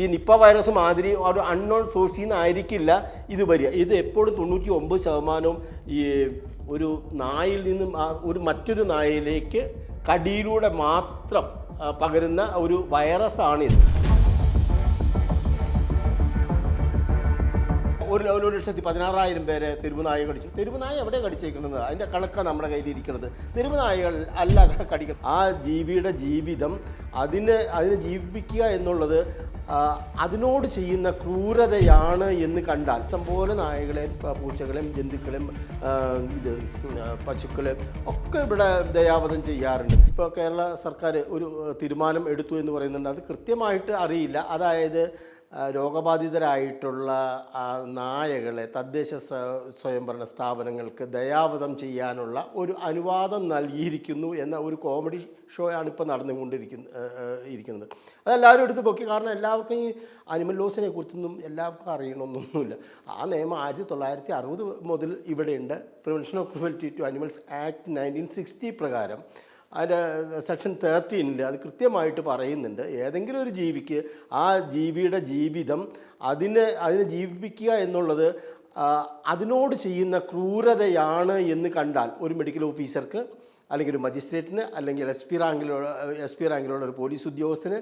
ഈ Nipah virus മാതിരി ഒരു അൺനോൺ സോഴ്സിൽ നിന്നായിരിക്കില്ല ഇത് വരിക. ഇത് എപ്പോഴും തൊണ്ണൂറ്റി ഒമ്പത് ശതമാനവും ഈ ഒരു നായിൽ നിന്നും ഒരു മറ്റൊരു നായയിലേക്ക് കടിയിലൂടെ മാത്രം പകരുന്ന ഒരു വൈറസാണിത്. ഒരു ഒരു ലക്ഷത്തി പതിനാറായിരം പേരെ തെരുവുനായ കടിച്ചു. തെരുവുനായ എവിടെ കടിച്ചേക്കുന്നത്? അതിന്റെ കണക്ക നമ്മുടെ കയ്യിൽ ഇരിക്കുന്നത് തെരുവുനായകൾ അല്ല കടിക്കണം ആ ജീവിയുടെ ജീവിതം അതിനെ അതിനെ ജീവിപ്പിക്കുക എന്നുള്ളത് അതിനോട് ചെയ്യുന്ന ക്രൂരതയാണ് എന്ന് കണ്ടാൽ ഇഷ്ടംപോലെ നായകളെയും പൂച്ചകളെയും ജന്തുക്കളെയും ഇത് പശുക്കളെയും ഒക്കെ ഇവിടെ ദയാവധം ചെയ്യാറുണ്ട്. ഇപ്പോൾ കേരള സർക്കാർ ഒരു തീരുമാനം എടുത്തു എന്ന് പറയുന്നുണ്ട്. അത് കൃത്യമായിട്ട് അറിയില്ല. അതായത് രോഗബാധിതരായിട്ടുള്ള നായകളെ തദ്ദേശ സ്വ- സ്വയംഭരണ സ്ഥാപനങ്ങൾക്ക് ദയാവധം ചെയ്യാനുള്ള ഒരു അനുവാദം നൽകിയിരിക്കുന്നു എന്ന ഒരു കോമഡി ഷോ ആണ് ഇപ്പോൾ നടന്നുകൊണ്ടിരിക്കുന്ന ഇരിക്കുന്നത്. അതെല്ലാവരും എടുത്ത് പൊക്കി. കാരണം എല്ലാവർക്കും ഈ അനിമൽ ലോസിനെ കുറിച്ചൊന്നും എല്ലാവർക്കും അറിയണമെന്നൊന്നുമില്ല ആ നിയമം ആയിരത്തി തൊള്ളായിരത്തി അറുപത് മുതൽ ഇവിടെയുണ്ട്. Prevention of cruelty to animals act nineteen sixty പ്രകാരം അതിന്റെ സെക്ഷൻ തേർട്ടീനിൽ അത് കൃത്യമായിട്ട് പറയുന്നുണ്ട്. ഏതെങ്കിലും ഒരു ജീവിക്ക് ആ ജീവിയുടെ ജീവിതം അതിനെ അതിനെ ജീവിപ്പിക്കുക എന്നുള്ളത് അതിനോട് ചെയ്യുന്ന ക്രൂരതയാണ് എന്ന് കണ്ടാൽ ഒരു മെഡിക്കൽ ഓഫീസർക്ക് അല്ലെങ്കിൽ ഒരു മജിസ്ട്രേറ്റിന് അല്ലെങ്കിൽ എസ് പി റാങ്കിലുള്ള എസ് പി റാങ്കിലുള്ള ഒരു പോലീസ് ഉദ്യോഗസ്ഥന്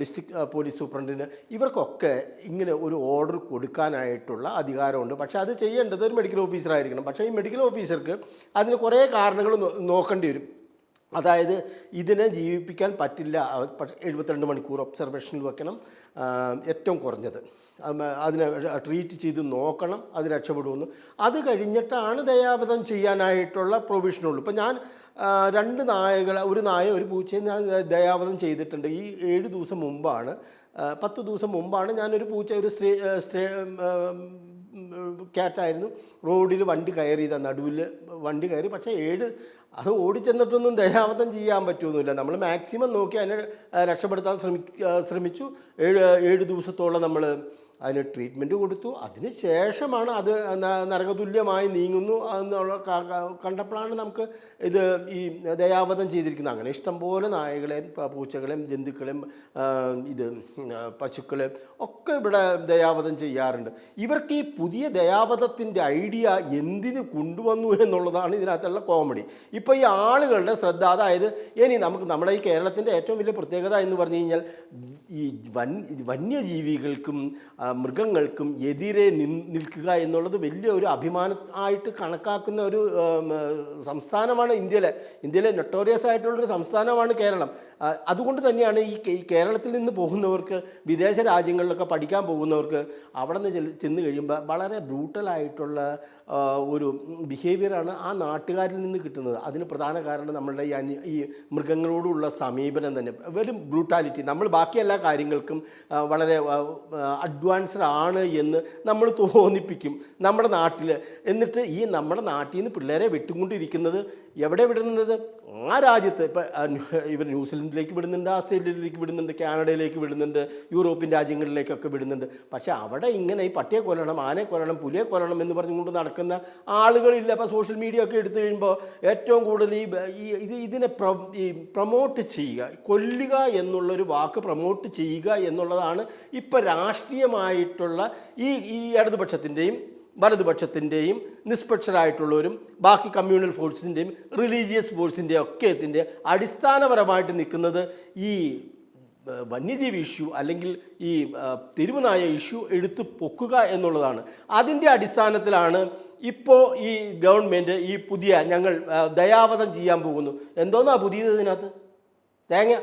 ഡിസ്ട്രിക്ട് പോലീസ് സൂപ്രണ്ടിന് ഇവർക്കൊക്കെ ഇങ്ങനെ ഒരു ഓർഡർ കൊടുക്കാനായിട്ടുള്ള അധികാരമുണ്ട്. പക്ഷേ അത് ചെയ്യേണ്ടത് ഒരു മെഡിക്കൽ ഓഫീസറായിരിക്കണം പക്ഷേ ഈ മെഡിക്കൽ ഓഫീസർക്ക് അതിന് കുറേ കാരണങ്ങൾ നോക്കേണ്ടി വരും. അതായത് ഇതിനെ ജീവിപ്പിക്കാൻ പറ്റില്ല. എഴുപത്തിരണ്ട് മണിക്കൂർ ഒബ്സർവേഷനിൽ വെക്കണം ഏറ്റവും കുറഞ്ഞത്. അതിനെ ട്രീറ്റ് ചെയ്ത് നോക്കണം അത് രക്ഷപ്പെടുമെന്ന്. അത് കഴിഞ്ഞിട്ടാണ് ദയാവധം ചെയ്യാനായിട്ടുള്ള പ്രൊവിഷനുള്ളൂ. ഇപ്പം ഞാൻ രണ്ട് നായകൾ ഒരു നായ ഒരു പൂച്ചയെ ഞാൻ ദയാവധം ചെയ്തിട്ടുണ്ട്. ഈ ഏഴ് ദിവസം മുമ്പാണ് പത്ത് ദിവസം മുമ്പാണ് ഞാനൊരു പൂച്ച ഒരു സ്ത്രീ സ്ത്രീ ക്യാറ്റായിരുന്നു. റോഡിൽ വണ്ടി കയറിയതാ നടുവിൽ വണ്ടി കയറി. പക്ഷേ ഏഴ് അത് ഓടിച്ചെന്നിട്ടൊന്നും ദയാവധം ചെയ്യാൻ പറ്റുമെന്നില്ല നമ്മൾ മാക്സിമം നോക്കി അതിനെ രക്ഷപ്പെടുത്താൻ ശ്രമി ശ്രമിച്ചു. ഏഴ് ഏഴ് ദിവസത്തോളം നമ്മൾ അതിന് ട്രീറ്റ്മെന്റ് കൊടുത്തു. അതിന് ശേഷമാണ് അത് നരകതുല്യമായി നീങ്ങുന്നു എന്നുള്ള കണ്ടപ്പോഴാണ് നമുക്ക് ഇത് ഈ ദയാവധം ചെയ്തിരിക്കുന്നത്. അങ്ങനെ ഇഷ്ടംപോലെ നായകളെയും പൂച്ചകളെയും ജന്തുക്കളെയും ഇത് പശുക്കളെയും ഒക്കെ ഇവിടെ ദയാവധം ചെയ്യാറുണ്ട്. ഇവർക്ക് ഈ പുതിയ ദയാവധത്തിന്റെ ഐഡിയ എന്തിന് കൊണ്ടുവന്നു എന്നുള്ളതാണ് ഇതിനകത്തുള്ള കോമഡി. ഇപ്പോൾ ഈ ആളുകളുടെ ശ്രദ്ധ അതായത് ഇനി നമുക്ക് നമ്മുടെ ഈ കേരളത്തിന്റെ ഏറ്റവും വലിയ പ്രത്യേകത എന്ന് പറഞ്ഞു കഴിഞ്ഞാൽ ഈ വൻ വന്യജീവികൾക്കും മൃഗങ്ങൾക്കും എതിരെ നിൽ നിൽക്കുക എന്നുള്ളത് വലിയ ഒരു അഭിമാനം ആയിട്ട് കണക്കാക്കുന്ന ഒരു സംസ്ഥാനമാണ് ഇന്ത്യയിലെ. ഇന്ത്യയിലെ നൊട്ടോറിയസ് ആയിട്ടുള്ളൊരു സംസ്ഥാനമാണ് കേരളം. അതുകൊണ്ട് തന്നെയാണ് ഈ കേരളത്തിൽ നിന്ന് പോകുന്നവർക്ക് വിദേശ രാജ്യങ്ങളിലൊക്കെ പഠിക്കാൻ പോകുന്നവർക്ക് അവിടെ നിന്ന് ചെന്ന് കഴിയുമ്പോൾ വളരെ ബ്രൂട്ടലായിട്ടുള്ള ഒരു ബിഹേവിയറാണ് ആ നാട്ടുകാരിൽ നിന്ന് കിട്ടുന്നത്. അതിന് പ്രധാന കാരണം നമ്മളുടെ ഈ ഈ മൃഗങ്ങളോടുള്ള സമീപനം തന്നെ. വെറും ബ്രൂട്ടാലിറ്റി നമ്മൾ ബാക്കി എല്ലാ കാര്യങ്ങൾക്കും വളരെ വളരെ അഡ്വാൻസ്ഡ് ആണ് എന്ന് നമ്മൾ തോന്നിപ്പിക്കും നമ്മുടെ നാട്ടിൽ എന്നിട്ട് ഈ നമ്മുടെ നാട്ടിൽ നിന്ന് പിള്ളേരെ വിട്ടുകൊണ്ടിരിക്കുന്നത് എവിടെ വിടുന്നത്? ആ രാജ്യത്ത്. ഇപ്പം ഇവർ ന്യൂസിലൻഡിലേക്ക് വിടുന്നുണ്ട് ആസ്ട്രേലിയയിലേക്ക് വിടുന്നുണ്ട് കാനഡയിലേക്ക് വിടുന്നുണ്ട് യൂറോപ്യൻ രാജ്യങ്ങളിലേക്കൊക്കെ വിടുന്നുണ്ട്. പക്ഷേ അവിടെ ഇങ്ങനെ ഈ പട്ടിയെ കൊല്ലണം ആനെ കൊല്ലണം പുലിയെ കൊല്ലണം എന്ന് പറഞ്ഞുകൊണ്ട് നടക്കുന്ന ആളുകളില്ല. ഇപ്പോൾ സോഷ്യൽ മീഡിയ ഒക്കെ എടുത്തു കഴിയുമ്പോൾ ഏറ്റവും കൂടുതൽ ഈ ഇത് ഇതിനെ പ്ര ഈ പ്രൊമോട്ട് ചെയ്യുക കൊല്ലുക എന്നുള്ളൊരു വാക്ക് പ്രൊമോട്ട് ചെയ്യുക എന്നുള്ളതാണ് ഇപ്പോൾ രാഷ്ട്രീയമായിട്ടുള്ള ഈ ഈ ഇടതുപക്ഷത്തിന്റെയും വലതുപക്ഷത്തിന്റെയും നിഷ്പക്ഷരായിട്ടുള്ളവരും ബാക്കി കമ്മ്യൂണൽ ഫോഴ്സിന്റെയും റിലീജിയസ് ഫോഴ്സിന്റെയും ഒക്കെ ഇതിന്റെ അടിസ്ഥാനപരമായിട്ട് നിൽക്കുന്നത് ഈ വന്യജീവി ഇഷ്യൂ അല്ലെങ്കിൽ ഈ തിരുവനായ ഇഷ്യൂ എടുത്തു പൊക്കുക എന്നുള്ളതാണ്. അതിന്റെ അടിസ്ഥാനത്തിലാണ് ഇപ്പോൾ ഈ ഗവൺമെന്റ് ഈ പുതിയ ഞങ്ങൾ ദയാവധം ചെയ്യാൻ പോകുന്നു. എന്തോന്നാ പുതിയത് ഇതിനകത്ത്? തേങ്ങ?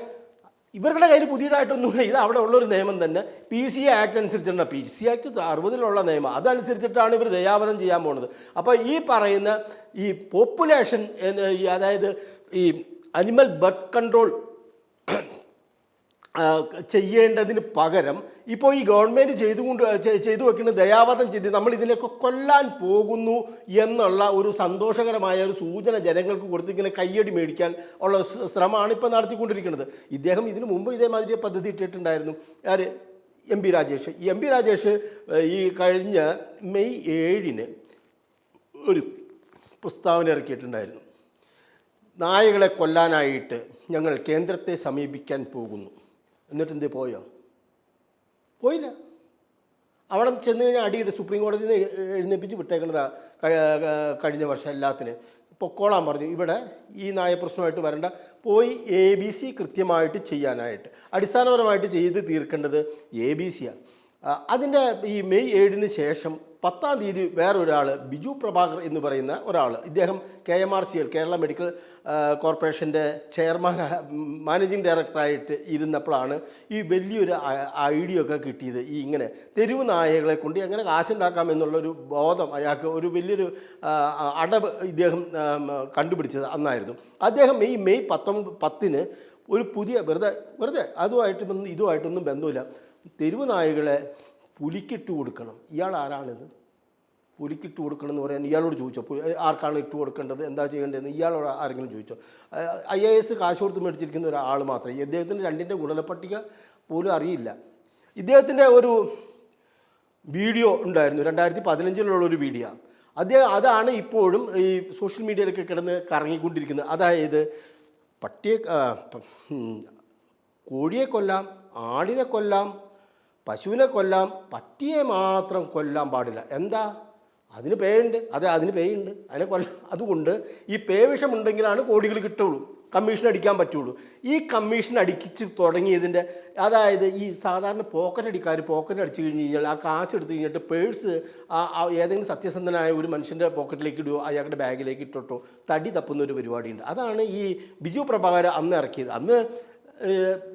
ഇവരുടെ കയ്യിൽ പുതിയതായിട്ടൊന്നുമില്ല. ഇത് അവിടെ ഉള്ളൊരു നിയമം തന്നെ. പി സി ആക്ട് അനുസരിച്ചിട്ടാണ്. പി സി ആക്ട് അറുപതിലുള്ള നിയമം. അതനുസരിച്ചിട്ടാണ് ഇവർ ദയാവധം ചെയ്യാൻ പോകുന്നത്. അപ്പോൾ ഈ പറയുന്ന ഈ പോപ്പുലേഷൻ അതായത് ഈ അനിമൽ ബർത്ത് കൺട്രോൾ ചെയ്യേണ്ടതിന് പകരം ഇപ്പോൾ ഈ ഗവൺമെന്റ് ചെയ്തുകൊണ്ട് ചെയ്തു വെക്കുന്ന ദയാവധം ചെയ്ത് നമ്മൾ ഇതിനൊക്കെ കൊല്ലാൻ പോകുന്നു എന്നുള്ള ഒരു സന്തോഷകരമായ ഒരു സൂചന ജനങ്ങൾക്ക് കൊടുത്തിങ്ങനെ കയ്യടി മേടിക്കാൻ ഉള്ള ശ്രമമാണ് ഇപ്പോൾ നടത്തിക്കൊണ്ടിരിക്കുന്നത്. ഇദ്ദേഹം ഇതിനു മുമ്പ് ഇതേമാതിരി പദ്ധതി ഇട്ടിട്ടുണ്ടായിരുന്നു. ആര്? M P Rajesh. ഈ എം പി രാജേഷ് ഈ കഴിഞ്ഞ മെയ് ഏഴിന് ഒരു പ്രസ്താവന ഇറക്കിയിട്ടുണ്ടായിരുന്നു. നായകളെ കൊല്ലാനായിട്ട് ഞങ്ങൾ കേന്ദ്രത്തെ സമീപിക്കാൻ പോകുന്നു. എന്നിട്ട് എന്ത് പോയോ? പോയില്ല. അവിടെ ചെന്ന് കഴിഞ്ഞാൽ അടിയിട്ട് സുപ്രീം കോടതിയിൽ നിന്ന് എഴുന്നേപ്പിച്ച് വിട്ടേക്കുന്നതാ കഴിഞ്ഞ വർഷം എല്ലാത്തിന്. പൊക്കോളാൻ പറഞ്ഞു. ഇവിടെ ഈ നായ പ്രശ്നമായിട്ട് വരണ്ട. പോയി എ ബി സി കൃത്യമായിട്ട് ചെയ്യാനായിട്ട്. അടിസ്ഥാനപരമായിട്ട് ചെയ്ത് തീർക്കേണ്ടത് എ ബി സിയാണ് അതിന്റെ ഈ മെയ് ഏഴിന് ശേഷം പത്താം തീയതി വേറൊരാൾ ബിജു പ്രഭാകർ എന്ന് പറയുന്ന ഒരാൾ ഇദ്ദേഹം K M R C L Kerala medical കോർപ്പറേഷന്റെ ചെയർമാൻ മാനേജിങ് ഡയറക്ടറായിട്ട് ഇരുന്നപ്പോഴാണ് ഈ വലിയൊരു ഐഡിയ ഒക്കെ കിട്ടിയത്. ഈ ഇങ്ങനെ തെരുവ് നായകളെ കൊണ്ട് എങ്ങനെ കാശുണ്ടാക്കാം എന്നുള്ളൊരു ബോധം അയാൾക്ക് ഒരു വലിയൊരു അടവ് ഇദ്ദേഹം കണ്ടുപിടിച്ചത് അന്നായിരുന്നു. അദ്ദേഹം ഈ മെയ് പത്തൊമ്പത് പത്തിന് ഒരു പുതിയ വെറുതെ വെറുതെ അതുമായിട്ടൊന്നും ഇതുമായിട്ടൊന്നും ബന്ധമില്ല. തെരുവ് നായകളെ പുലിക്കിട്ട് കൊടുക്കണം. ഇയാൾ ആരാണിത് പുലിക്കിട്ട് കൊടുക്കണം എന്ന് പറയാൻ ഇയാളോട് ചോദിച്ചോ? ആർക്കാണ് ഇട്ട് കൊടുക്കേണ്ടത്? എന്താ ചെയ്യേണ്ടതെന്ന് ഇയാളോട് ആരെങ്കിലും ചോദിച്ചോ? ഐ എ എസ് കാശ് കൊടുത്ത് മേടിച്ചിരിക്കുന്ന ഒരാൾ മാത്രമേ ഇദ്ദേഹത്തിന്റെ രണ്ടിന്റെ ഗുണനപ്പട്ടിക പോലും അറിയില്ല. ഇദ്ദേഹത്തിന്റെ ഒരു വീഡിയോ ഉണ്ടായിരുന്നു. രണ്ടായിരത്തി പതിനഞ്ചിലുള്ള ഒരു വീഡിയോ. അദ്ദേഹം അതാണ് ഇപ്പോഴും ഈ സോഷ്യൽ മീഡിയയിലൊക്കെ കിടന്ന് കറങ്ങിക്കൊണ്ടിരിക്കുന്നത്. അതായത് പട്ടിയെ കോഴിയെ കൊല്ലാം ആടിനെ കൊല്ലാം പശുവിനെ കൊല്ലാം പട്ടിയെ മാത്രം കൊല്ലാൻ പാടില്ല. എന്താ? അതിന് പേയുണ്ട്. അതെ അതിന് പേയുണ്ട്. അതിനെ കൊല്ല അതുകൊണ്ട് ഈ പേ വിഷമുണ്ടെങ്കിലാണ് കോടികൾ കിട്ടുള്ളൂ. കമ്മീഷൻ അടിക്കാൻ പറ്റുള്ളൂ. ഈ കമ്മീഷൻ അടിക്കിച്ച് തുടങ്ങിയതിന്റെ അതായത് ഈ സാധാരണ പോക്കറ്റ് അടിക്കാർ പോക്കറ്റ് അടിച്ചു കഴിഞ്ഞ് കഴിഞ്ഞാൽ ആ കാശ് എടുത്തു കഴിഞ്ഞിട്ട് പേഴ്സ് ആ ഏതെങ്കിലും സത്യസന്ധനായ ഒരു മനുഷ്യന്റെ പോക്കറ്റിലേക്ക് ഇടുകയോ അയാളുടെ ബാഗിലേക്ക് ഇട്ടിട്ടോ തടി തപ്പുന്ന ഒരു പരിപാടിയുണ്ട്. അതാണ് ഈ ബിജു പ്രഭാകർ അന്ന് ഇറക്കിയത്. അന്ന്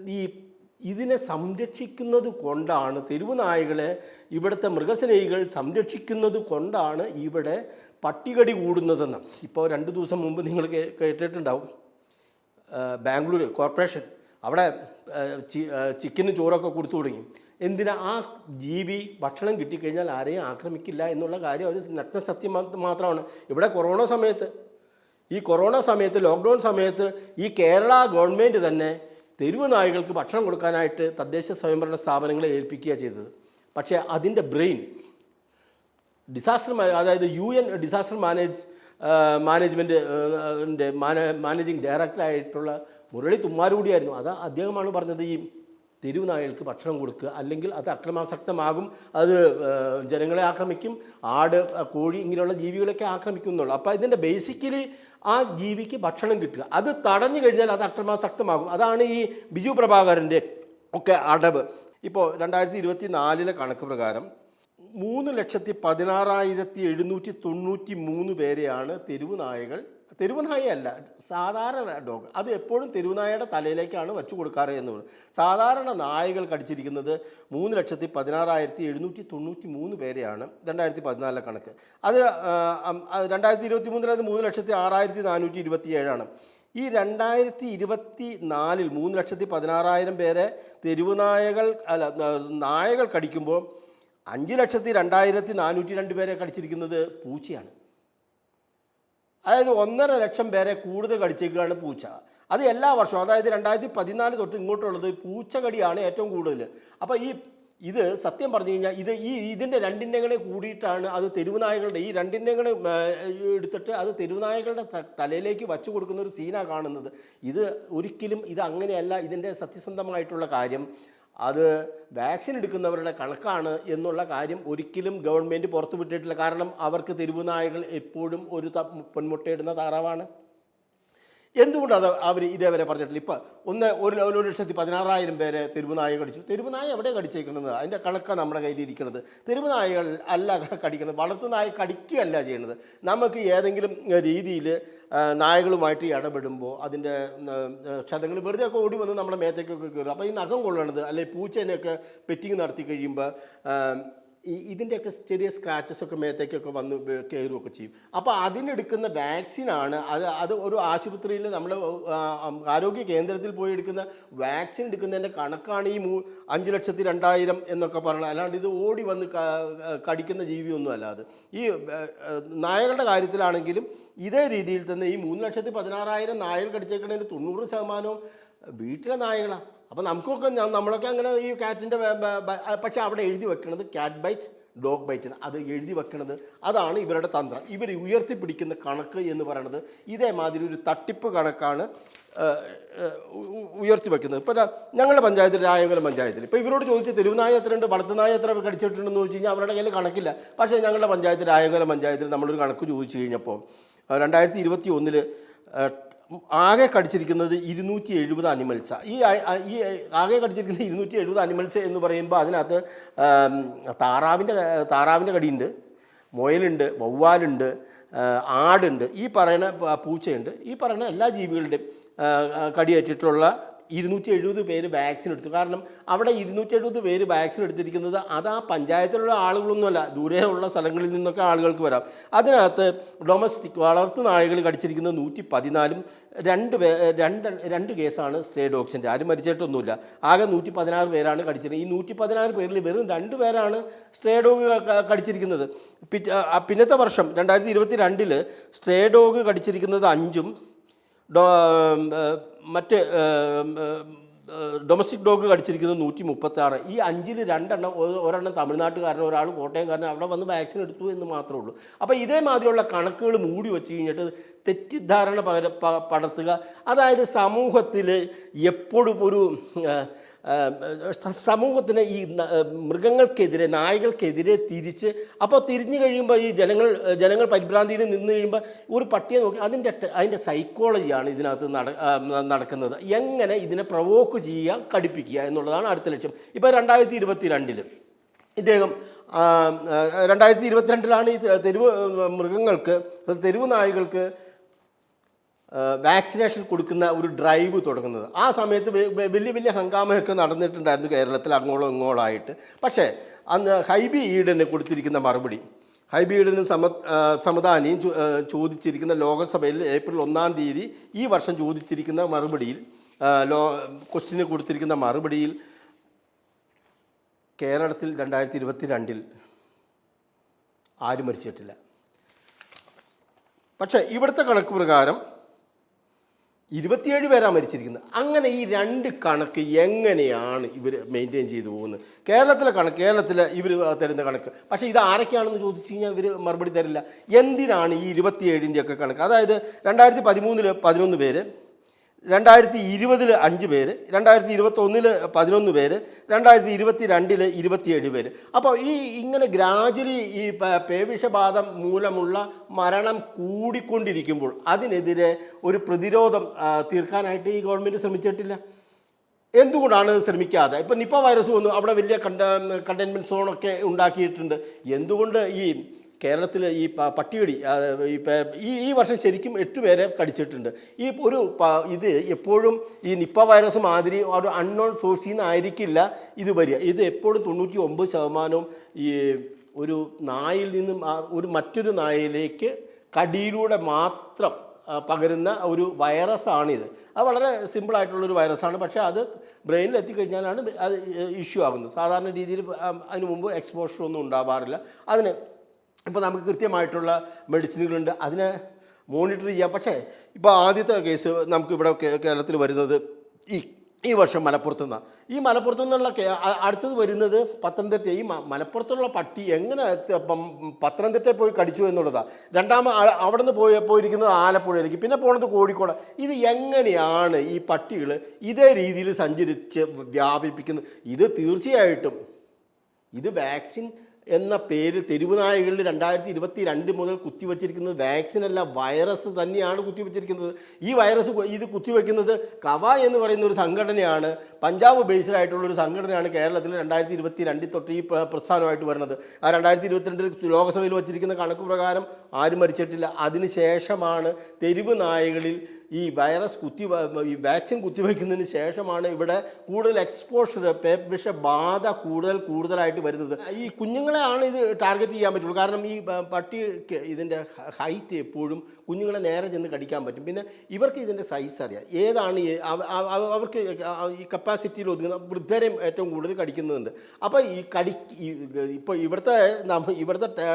ഈ ഇതിനെ സംരക്ഷിക്കുന്നത് കൊണ്ടാണ് തെരുവുനായകളെ ഇവിടുത്തെ മൃഗസ്നേഹികൾ സംരക്ഷിക്കുന്നത് കൊണ്ടാണ് ഇവിടെ പട്ടികടി കൂടുന്നതെന്ന്. ഇപ്പോൾ രണ്ട് ദിവസം മുമ്പ് നിങ്ങൾ കേട്ടിട്ടുണ്ടാവും. ബാംഗ്ലൂർ കോർപ്പറേഷൻ അവിടെ ചിക്കനും ചോറൊക്കെ കൊടുത്തു തുടങ്ങി. എന്തിനാ ആ ജീവി ഭക്ഷണം കിട്ടിക്കഴിഞ്ഞാൽ ആരെയും ആക്രമിക്കില്ല എന്നുള്ള കാര്യം ഒരു നഗ്ന സത്യം മാ- മാത്രമാണ്. ഇവിടെ കൊറോണ സമയത്ത് ഈ കൊറോണ സമയത്ത് ലോക്ക്ഡൗൺ സമയത്ത് ഈ കേരള ഗവൺമെന്റ് തന്നെ തെരുവ് നായകൾക്ക് ഭക്ഷണം കൊടുക്കാനായിട്ട് തദ്ദേശ സ്വയംഭരണ സ്ഥാപനങ്ങളെ ഏൽപ്പിക്കുക ചെയ്തത്. പക്ഷേ അതിന്റെ ബ്രെയിൻ ഡിസാസ്റ്റർ അതായത് U N disaster manage management ന്റെ മാനേജിങ് ഡയറക്ടറായിട്ടുള്ള മുരളി തുമ്മാരുകൂടിയായിരുന്നു. അത് അദ്ദേഹമാണ് പറഞ്ഞത് ഈ തെരുവ് നായകൾക്ക് ഭക്ഷണം കൊടുക്കുക. അല്ലെങ്കിൽ അത് അക്രമാസക്തമാകും. അത് ജനങ്ങളെ ആക്രമിക്കും. ആട് കോഴി ഇങ്ങനെയുള്ള ജീവികളൊക്കെ ആക്രമിക്കും എന്നുള്ളു അപ്പോൾ ഇതിന്റെ ബേസിക്കലി ആ ജീവിക്ക് ഭക്ഷണം കിട്ടുക. അത് തടഞ്ഞു കഴിഞ്ഞാൽ അത് അക്രമാസക്തമാകും. അതാണ് ഈ ബിജു പ്രഭാകരന്റെ ഒക്കെ അടവ്. ഇപ്പോൾ രണ്ടായിരത്തി ഇരുപത്തി നാലിലെ കണക്ക് പ്രകാരം മൂന്ന് ലക്ഷത്തി പതിനാറായിരത്തി എഴുന്നൂറ്റി തൊണ്ണൂറ്റി മൂന്ന് പേരെയാണ് തെരുവ് നായകൾ തെരുവ് അല്ല സാധാരണ ഡോഗ്. അത് എപ്പോഴും തെരുവുനായയുടെ തലയിലേക്കാണ് വച്ചു കൊടുക്കാറ് എന്ന് പറയുന്നത് സാധാരണ നായകൾ കടിച്ചിരിക്കുന്നത് മൂന്ന് ലക്ഷത്തി പതിനാറായിരത്തി എഴുന്നൂറ്റി തൊണ്ണൂറ്റി മൂന്ന് പേരെയാണ്. രണ്ടായിരത്തി പതിനാലിലെ കണക്ക്. അത് രണ്ടായിരത്തി ഇരുപത്തി മൂന്നിൽ അത് മൂന്ന് ലക്ഷത്തി ആറായിരത്തി നാനൂറ്റി ഇരുപത്തി ഏഴാണ് ഈ രണ്ടായിരത്തി ഇരുപത്തി നാലിൽ മൂന്ന് ലക്ഷത്തി പതിനാറായിരം പേരെ തെരുവുനായകൾ അല്ല നായകൾ കടിക്കുമ്പോൾ അഞ്ച് ലക്ഷത്തി രണ്ടായിരത്തി നാനൂറ്റി രണ്ട് പേരെ കടിച്ചിരിക്കുന്നത് പൂച്ചയാണ്. അതായത് ഒന്നര ലക്ഷം പേരെ കൂടുതൽ കടിച്ചേക്കുകയാണ് പൂച്ച. അത് എല്ലാ വർഷവും അതായത് രണ്ടായിരത്തി പതിനാല് തൊട്ട് ഇങ്ങോട്ടുള്ളത് പൂച്ചകടിയാണ് ഏറ്റവും കൂടുതൽ. അപ്പോൾ ഈ ഇത് സത്യം പറഞ്ഞു കഴിഞ്ഞാൽ ഇത് ഈ ഇതിന്റെ രണ്ടിന്റെങ്ങനെ കൂടിയിട്ടാണ് അത് തെരുവുനായകളുടെ ഈ രണ്ടിന്റെ കൂടെ ഉം, ഏർ, എടുത്തിട്ട് അത് തെരുവുനായകളുടെ തലയിലേക്ക് വച്ചു കൊടുക്കുന്ന ഒരു സീനാണ് കാണുന്നത്. ഇത് ഒരിക്കലും ഇത് അങ്ങനെയല്ല ഇതിന്റെ സത്യസന്ധമായിട്ടുള്ള കാര്യം. അത് വാക്സിൻ എടുക്കുന്നവരുടെ കണക്കാണ് എന്നുള്ള കാര്യം ഒരിക്കലും ഗവൺമെന്റ് പുറത്തുവിട്ടിട്ടില്ല. കാരണം അവർക്ക് തെരുവ് നായകൾ എപ്പോഴും ഒരു പൊന്മുട്ടയിടുന്ന താറാവാണ്. എന്തുകൊണ്ട് അത് അവർ ഇതേവരെ പറഞ്ഞിട്ടില്ല? ഇപ്പം ഒന്ന് ഒരു ഒരു ലക്ഷത്തി പതിനാറായിരം പേരെ തെരുവുനായ കടിച്ചു. തെരുവുനായ എവിടെ കടിച്ചേക്കുന്നത്? അതിന്റെ കണക്കാണ് നമ്മുടെ കയ്യിലിരിക്കുന്നത് തെരുവുനായകൾ അല്ല കടിക്കുന്നത്. വളർത്തു നായ കടിക്കുകയല്ല ചെയ്യുന്നത്. നമുക്ക് ഏതെങ്കിലും രീതിയിൽ നായകളുമായിട്ട് ഇടപെടുമ്പോൾ അതിന്റെ ക്ഷതങ്ങൾ വെറുതെ ഒക്കെ ഓടി വന്ന് നമ്മുടെ മേത്തേക്കൊക്കെ കയറും. അപ്പോൾ ഈ നഖം കൊള്ളണത് അല്ലെങ്കിൽ പൂച്ചേനെയൊക്കെ പെറ്റിങ് നടത്തി കഴിയുമ്പോൾ ഈ ഇതിന്റെയൊക്കെ ചെറിയ സ്ക്രാച്ചസ് ഒക്കെ മേത്തേക്കൊക്കെ വന്ന് കയറുകയൊക്കെ ചെയ്യും. അപ്പോൾ അതിനെടുക്കുന്ന വാക്സിനാണ് അത് അത് ഒരു ആശുപത്രിയിൽ നമ്മൾ ആരോഗ്യ കേന്ദ്രത്തിൽ പോയി എടുക്കുന്ന വാക്സിൻ എടുക്കുന്നതിന്റെ കണക്കാണ് ഈ മൂ അഞ്ച് ലക്ഷത്തി രണ്ടായിരം എന്നൊക്കെ പറയുന്നത് അല്ലാണ്ട് ഇത് ഓടി വന്ന് കടിക്കുന്ന ജീവിയൊന്നും അല്ലാതെ ഈ നായകളുടെ കാര്യത്തിലാണെങ്കിലും ഇതേ രീതിയിൽ തന്നെ ഈ മൂന്ന് ലക്ഷത്തി പതിനാറായിരം നായകൾ കടിച്ചേക്കുന്നതിന് തൊണ്ണൂറ് ശതമാനവും വീട്ടിലെ നായകളാണ് അപ്പോൾ നമുക്കൊക്കെ നമ്മളൊക്കെ അങ്ങനെ ഈ കാറ്റിന്റെ പക്ഷേ അവിടെ എഴുതി വെക്കുന്നത് കാറ്റ് ബൈറ്റ് ഡോഗ് ബൈറ്റ് അത് എഴുതി വെക്കുന്നത് അതാണ് ഇവരുടെ തന്ത്രം. ഇവർ ഉയർത്തിപ്പിടിക്കുന്ന കണക്ക് എന്ന് പറയുന്നത് ഇതേമാതിരി ഒരു തട്ടിപ്പ് കണക്കാണ് ഉയർത്തി വെക്കുന്നത്. ഇപ്പോൾ ഞങ്ങളുടെ പഞ്ചായത്തിൽ രായങ്കലം പഞ്ചായത്തിൽ. ഇപ്പോൾ ഇവരോട് ചോദിച്ച് തെരുവുനായ ഉണ്ട് വളർത്തുനായ എത്ര കടിച്ചിട്ടുണ്ടെന്ന് ചോദിച്ചു കഴിഞ്ഞാൽ അവരുടെ കയ്യിൽ കണക്കില്ല. പക്ഷേ ഞങ്ങളുടെ പഞ്ചായത്ത് രായങ്കലം പഞ്ചായത്തിൽ നമ്മളൊരു കണക്ക് ചോദിച്ചു കഴിഞ്ഞപ്പോൾ രണ്ടായിരത്തി ഇരുപത്തി ഒന്നിൽ ആകെ കടിച്ചിരിക്കുന്നത് ഇരുന്നൂറ്റി എഴുപത് അനിമൽസാണ് ഈ ഈ ആകെ കടിച്ചിരിക്കുന്ന ഇരുന്നൂറ്റി എഴുപത് അനിമൽസ് എന്ന് പറയുമ്പോൾ അതിനകത്ത് താറാവിന്റെ താറാവിന്റെ കടിയുണ്ട് മുയലുണ്ട് വവ്വാലുണ്ട് ആടുണ്ട് ഈ പറയുന്ന പൂച്ചയുണ്ട് ഈ പറയുന്ന എല്ലാ ജീവികളുടെയും കടിയേറ്റിട്ടുള്ള ഇരുന്നൂറ്റി എഴുപത് പേര് വാക്സിൻ എടുത്തു. കാരണം അവിടെ ഇരുന്നൂറ്റി എഴുപത് പേര് വാക്സിൻ എടുത്തിരിക്കുന്നത് അത് ആ പഞ്ചായത്തിലുള്ള ആളുകളൊന്നുമല്ല ദൂരെയുള്ള സ്ഥലങ്ങളിൽ നിന്നൊക്കെ ആളുകൾക്ക് വരാം. അതിനകത്ത് ഡൊമസ്റ്റിക് വളർത്തു നായകൾ കടിച്ചിരിക്കുന്നത് നൂറ്റി പതിനാലും രണ്ട് പേ രണ്ട് രണ്ട് കേസാണ് സ്റ്റേ ഡോഗ്സിന്റെ ആരും മരിച്ചിട്ടൊന്നുമില്ല. ആകെ നൂറ്റി പതിനാറ് പേരാണ് കടിച്ചിരിക്കുന്നത്. ഈ നൂറ്റി പതിനാറ് പേരിൽ വെറും രണ്ട് പേരാണ് സ്റ്റേ ഡോഗ് കടിച്ചിരിക്കുന്നത്. പിന്നത്തെ വർഷം രണ്ടായിരത്തി ഇരുപത്തി രണ്ടിൽ സ്റ്റേ ഡോഗ് കടിച്ചിരിക്കുന്നത് അഞ്ചും ഡോ മറ്റ് ഡൊമസ്റ്റിക് ഡോഗ് കടിച്ചിരിക്കുന്നത് നൂറ്റി മുപ്പത്തി ആറ് ഈ അഞ്ചിൽ രണ്ടെണ്ണം ഒരെണ്ണം തമിഴ്നാട്ടുകാരൻ ഒരാൾ കോട്ടയംകാരൻ അവിടെ വന്ന് വാക്സിൻ എടുത്തു എന്ന് മാത്രമേ ഉള്ളൂ. അപ്പോൾ ഇതേമാതിരിയുള്ള കണക്കുകൾ മൂടി വെച്ച് കഴിഞ്ഞിട്ട് തെറ്റിദ്ധാരണ പകര പടർത്തുക. അതായത് സമൂഹത്തിൽ എപ്പോഴും ഒരു സമൂഹത്തിന് ഈ മൃഗങ്ങൾക്കെതിരെ നായകൾക്കെതിരെ തിരിച്ച് അപ്പോൾ തിരിഞ്ഞു കഴിയുമ്പോൾ ഈ ജനങ്ങൾ ജനങ്ങൾ പരിഭ്രാന്തിയിൽ നിന്ന് കഴിയുമ്പോൾ ഒരു പട്ടിയെ നോക്കി അതിന്റെ അതിന്റെ സൈക്കോളജിയാണ് ഇതിനകത്ത് നടക്കുന്നത്. എങ്ങനെ ഇതിനെ പ്രവോക്ക് ചെയ്യുക കടിപ്പിക്കുക എന്നുള്ളതാണ് അടുത്ത ലക്ഷ്യം. ഇപ്പോൾ രണ്ടായിരത്തി ഇരുപത്തി രണ്ടിൽ ഇദ്ദേഹം രണ്ടായിരത്തി ഇരുപത്തിരണ്ടിലാണ് ഈ തെരുവ് മൃഗങ്ങൾക്ക് തെരുവ് നായകൾക്ക് വാക്സിനേഷൻ കൊടുക്കുന്ന ഒരു ഡ്രൈവ് തുടങ്ങുന്നത്. ആ സമയത്ത് വലിയ വലിയ ഹങ്കാമയൊക്കെ നടന്നിട്ടുണ്ടായിരുന്നു കേരളത്തിൽ അങ്ങോളം ഇങ്ങോളായിട്ട്. പക്ഷേ അന്ന് ഹൈബി ഈഡന് കൊടുത്തിരിക്കുന്ന മറുപടി ഹൈബി ഈഡനും സമ സമതാനിയും ചോദിച്ചിരിക്കുന്ന ലോകസഭയിൽ ഏപ്രിൽ ഒന്നാം തീയതി ഈ വർഷം ചോദിച്ചിരിക്കുന്ന മറുപടിയിൽ ലോ ക്വസ്റ്റിന് കൊടുത്തിരിക്കുന്ന മറുപടിയിൽ കേരളത്തിൽ രണ്ടായിരത്തി ഇരുപത്തി രണ്ടിൽ ആരും മരിച്ചിട്ടില്ല. പക്ഷേ ഇവിടുത്തെ കണക്ക് പ്രകാരം ഇരുപത്തിയേഴ് പേരാണ് മരിച്ചിരിക്കുന്നത്. അങ്ങനെ ഈ രണ്ട് കണക്ക് എങ്ങനെയാണ് ഇവർ മെയിന്റെയിൻ ചെയ്തു പോകുന്നത്? കേരളത്തിലെ കണക്ക് കേരളത്തിലെ ഇവർ തരുന്ന കണക്ക്. പക്ഷേ ഇത് ആരൊക്കെയാണെന്ന് ചോദിച്ചു കഴിഞ്ഞാൽ ഇവർ മറുപടി തരില്ല. എന്തിനാണ് ഈ ഇരുപത്തിയേഴിന്റെയൊക്കെ കണക്ക്? അതായത് രണ്ടായിരത്തി പതിമൂന്നിൽ പതിനൊന്ന് പേര് രണ്ടായിരത്തി ഇരുപതിൽ അഞ്ച് പേര് രണ്ടായിരത്തി ഇരുപത്തൊന്നിൽ പതിനൊന്ന് പേര് രണ്ടായിരത്തി ഇരുപത്തി രണ്ടിൽ ഇരുപത്തിയേഴ് പേര്. അപ്പോൾ ഈ ഇങ്ങനെ ഗ്രാജുവലി ഈ പേവിഷബാധം മൂലമുള്ള മരണം കൂടിക്കൊണ്ടിരിക്കുമ്പോൾ അതിനെതിരെ ഒരു പ്രതിരോധം തീർക്കാനായിട്ട് ഈ ഗവൺമെന്റ് ശ്രമിച്ചിട്ടില്ല. എന്തുകൊണ്ടാണ് ശ്രമിക്കാതെ? ഇപ്പം നിപ്പ വൈറസ് വന്നു അവിടെ വലിയ കണ്ട കണ്ടെയ്ൻമെന്റ് സോണൊക്കെ ഉണ്ടാക്കിയിട്ടുണ്ട്. എന്തുകൊണ്ട് ഈ കേരളത്തിൽ ഈ പട്ടികടി ഈ ഈ വർഷം ശരിക്കും എട്ട് പേരെ കടിച്ചിട്ടുണ്ട്. ഈ ഒരു ഇത് എപ്പോഴും ഈ നിപ്പ വൈറസ് മാതിരി ഒരു അൺനോൺ സോഴ്സിൽ നിന്നായിരിക്കില്ല ഇത് വരിക. ഇത് എപ്പോഴും തൊണ്ണൂറ്റി ഒമ്പത് ശതമാനവും ഈ ഒരു നായിൽ നിന്നും ഒരു മറ്റൊരു നായയിലേക്ക് കടിയിലൂടെ മാത്രം പകരുന്ന ഒരു വൈറസാണിത്. അത് വളരെ സിമ്പിളായിട്ടുള്ളൊരു വൈറസാണ്. പക്ഷേ അത് ബ്രെയിനിൽ എത്തിക്കഴിഞ്ഞാലാണ് അത് ഇഷ്യൂ ആകുന്നത്. സാധാരണ രീതിയിൽ അതിന് മുമ്പ് എക്സ്പോഷർ ഒന്നും ഉണ്ടാവാറില്ല. അതിന് ഇപ്പോൾ നമുക്ക് കൃത്യമായിട്ടുള്ള മെഡിസിനുകളുണ്ട്. അതിനെ മോണിറ്റർ ചെയ്യാം. പക്ഷേ ഇപ്പോൾ ആദ്യത്തെ കേസ് നമുക്ക് ഇവിടെ കേരളത്തിൽ വരുന്നത് ഈ ഈ വർഷം മലപ്പുറത്തു നിന്നാണ് ഈ മലപ്പുറത്തു നിന്നുള്ള അടുത്തത് വരുന്നത് പത്തനംതിട്ട. ഈ മലപ്പുറത്തുള്ള പട്ടി എങ്ങനെ ത- പം- പത്തനംതിട്ടയിൽ പോയി കടിച്ചു എന്നുള്ളതാണ് രണ്ടാമത് ആ- അവിടെ നിന്ന് പോയി പോയിരിക്കുന്നത് ആലപ്പുഴയിലേക്ക്. പിന്നെ പോണത് കോഴിക്കോട്. ഇത് എങ്ങനെയാണ് ഈ പട്ടികൾ ഇതേ രീതിയിൽ സഞ്ചരിച്ച് വ്യാപിപ്പിക്കുന്നത്? ഇത് തീർച്ചയായിട്ടും ഇത് വാക്സിൻ എന്ന പേര് തെരുവുനായകളിൽ രണ്ടായിരത്തി ഇരുപത്തി രണ്ട് മുതൽ കുത്തിവച്ചിരിക്കുന്നത് വാക്സിൻ അല്ല വൈറസ് തന്നെയാണ് കുത്തിവച്ചിരിക്കുന്നത്. ഈ വൈറസ് ഇത് കുത്തിവെക്കുന്നത് കവ എന്ന് പറയുന്ന ഒരു സംഘടനയാണ് പഞ്ചാബ് ബേസ്ഡ് ആയിട്ടുള്ള ഒരു സംഘടനയാണ് കേരളത്തിൽ രണ്ടായിരത്തി ഇരുപത്തി രണ്ടിൽ തൊട്ട് ഈ പ്രസ്ഥാനമായിട്ട് വരുന്നത്. ആ രണ്ടായിരത്തി ഇരുപത്തിരണ്ടിൽ ലോകസഭയിൽ വച്ചിരിക്കുന്ന കണക്ക് പ്രകാരം ആരും മരിച്ചിട്ടില്ല. അതിനുശേഷമാണ് തെരുവ് നായകളിൽ ഈ വൈറസ് കുത്തി ഈ വാക്സിൻ കുത്തിവെക്കുന്നതിന് ശേഷമാണ് ഇവിടെ കൂടുതൽ എക്സ്പോഷർ വിഷ ബാധ കൂടുതൽ കൂടുതലായിട്ട് വരുന്നത്. ഈ കുഞ്ഞുങ്ങളെയാണ് ഇത് ടാർഗറ്റ് ചെയ്യാൻ പറ്റുള്ളൂ. കാരണം ഈ പട്ടി പട്ടിക്ക് ഇതിന്റെ ഹൈറ്റ് എപ്പോഴും കുഞ്ഞുങ്ങളെ നേരെ ചെന്ന് കടിക്കാൻ പറ്റും. പിന്നെ ഇവർക്ക് ഇതിന്റെ സൈസ് അറിയാം. ഏതാണ് അവർക്ക് ഈ കപ്പാസിറ്റിയിൽ ഒതുങ്ങുന്ന വൃദ്ധരെയും ഏറ്റവും കൂടുതൽ കടിക്കുന്നുണ്ട് അപ്പോൾ ഈ കടി ഇപ്പോൾ ഇവിടുത്തെ ഇവിടുത്തെ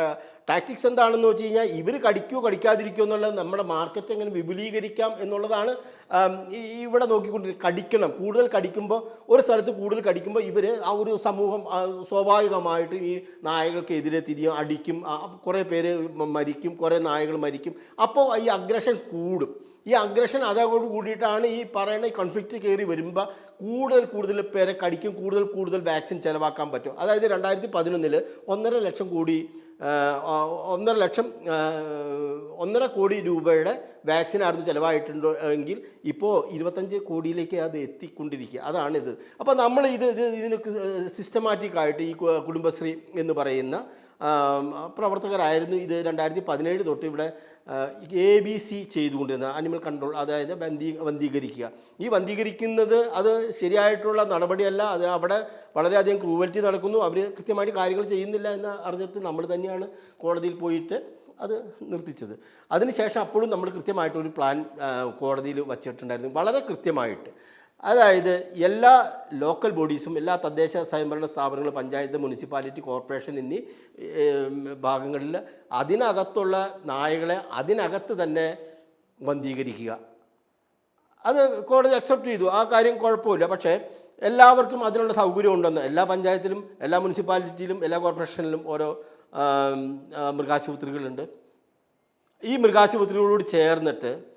ടാക്ടിക്സ് എന്താണെന്ന് വെച്ച് കഴിഞ്ഞാൽ ഇവർ കടിക്കോ കടിക്കാതിരിക്കോ എന്നുള്ളത് നമ്മുടെ മാർക്കറ്റ് എങ്ങനെ വിപുലീകരിക്കാം എന്നുള്ളതാണ് ഇവിടെ നോക്കിക്കൊണ്ടിരിക്കുക കടിക്കണം കൂടുതൽ കടിക്കുമ്പോൾ ഒരു സ്ഥലത്ത് കൂടുതൽ കടിക്കുമ്പോൾ ഇവർ ആ ഒരു സമൂഹം സ്വാഭാവികമായിട്ട് ഈ നായകൾക്കെതിരെ തിരിയും അടിക്കും കുറേ പേര് മരിക്കും കുറേ നായകൾ മരിക്കും. അപ്പോൾ ഈ അഗ്രഷൻ കൂടും. ഈ അഗ്രഷൻ അതോട് കൂടിയിട്ടാണ് ഈ പറയുന്ന കൺഫ്ലിക്റ്റ് കയറി വരുമ്പോൾ കൂടുതൽ കൂടുതൽ പേരെ കടിക്കും കൂടുതൽ കൂടുതൽ വാക്സിൻ ചിലവാക്കാൻ പറ്റും. അതായത് രണ്ടായിരത്തി പതിനൊന്നിൽ ഒന്നര ലക്ഷം കോടി ഒന്നര ലക്ഷം ഒന്നര കോടി രൂപയുടെ വാക്സിൻ വാക്സിനായിരുന്നു ചിലവായിട്ടുണ്ടോ എങ്കിൽ ഇപ്പോൾ ഇരുപത്തഞ്ച് കോടിയിലേക്ക് അത് എത്തിക്കൊണ്ടിരിക്കുക. അതാണിത്. അപ്പോൾ നമ്മൾ ഇത് ഇത് ഇതിന് സിസ്റ്റമാറ്റിക്കായിട്ട് ഈ കുടുംബശ്രീ എന്ന് പറയുന്ന പ്രവർത്തകരായിരുന്നു ഇത് രണ്ടായിരത്തി പതിനേഴ് തൊട്ട് ഇവിടെ എ ബി സി ചെയ്തുകൊണ്ടിരുന്ന അനിമൽ കൺട്രോൾ അതായത് വന്ധീ വന്ധീകരിക്കുക. ഈ വന്ധീകരിക്കുന്നത് അത് ശരിയായിട്ടുള്ള നടപടിയല്ല. അത് അവിടെ വളരെയധികം ക്രൂവൽറ്റി നടക്കുന്നു. അവർ കൃത്യമായിട്ട് കാര്യങ്ങൾ ചെയ്യുന്നില്ല എന്ന് അറിഞ്ഞിട്ട് നമ്മൾ തന്നെയാണ് കോടതിയിൽ പോയിട്ട് അത് നിർത്തിച്ചത്. അതിനുശേഷം അപ്പോഴും നമ്മൾ കൃത്യമായിട്ടൊരു പ്ലാൻ കോടതിയിൽ വച്ചിട്ടുണ്ടായിരുന്നു. വളരെ കൃത്യമായിട്ട്. അതായത് എല്ലാ ലോക്കൽ ബോഡീസും എല്ലാ തദ്ദേശ സ്വയംഭരണ സ്ഥാപനങ്ങൾ പഞ്ചായത്ത് മുനിസിപ്പാലിറ്റി കോർപ്പറേഷൻ എന്നീ ഭാഗങ്ങളിൽ അതിനകത്തുള്ള നായകളെ അതിനകത്ത് തന്നെ വന്ധീകരിക്കുക. അത് കോടതി അക്സെപ്റ്റ് ചെയ്തു. ആ കാര്യം കുഴപ്പമില്ല. പക്ഷേ എല്ലാവർക്കും അതിനുള്ള സൗകര്യം ഉണ്ടെന്ന്. എല്ലാ പഞ്ചായത്തിലും എല്ലാ മുനിസിപ്പാലിറ്റിയിലും എല്ലാ കോർപ്പറേഷനിലും ഓരോ മൃഗാശുപത്രികളുണ്ട്. ഈ മൃഗാശുപത്രികളോട് ചേർന്നിട്ട്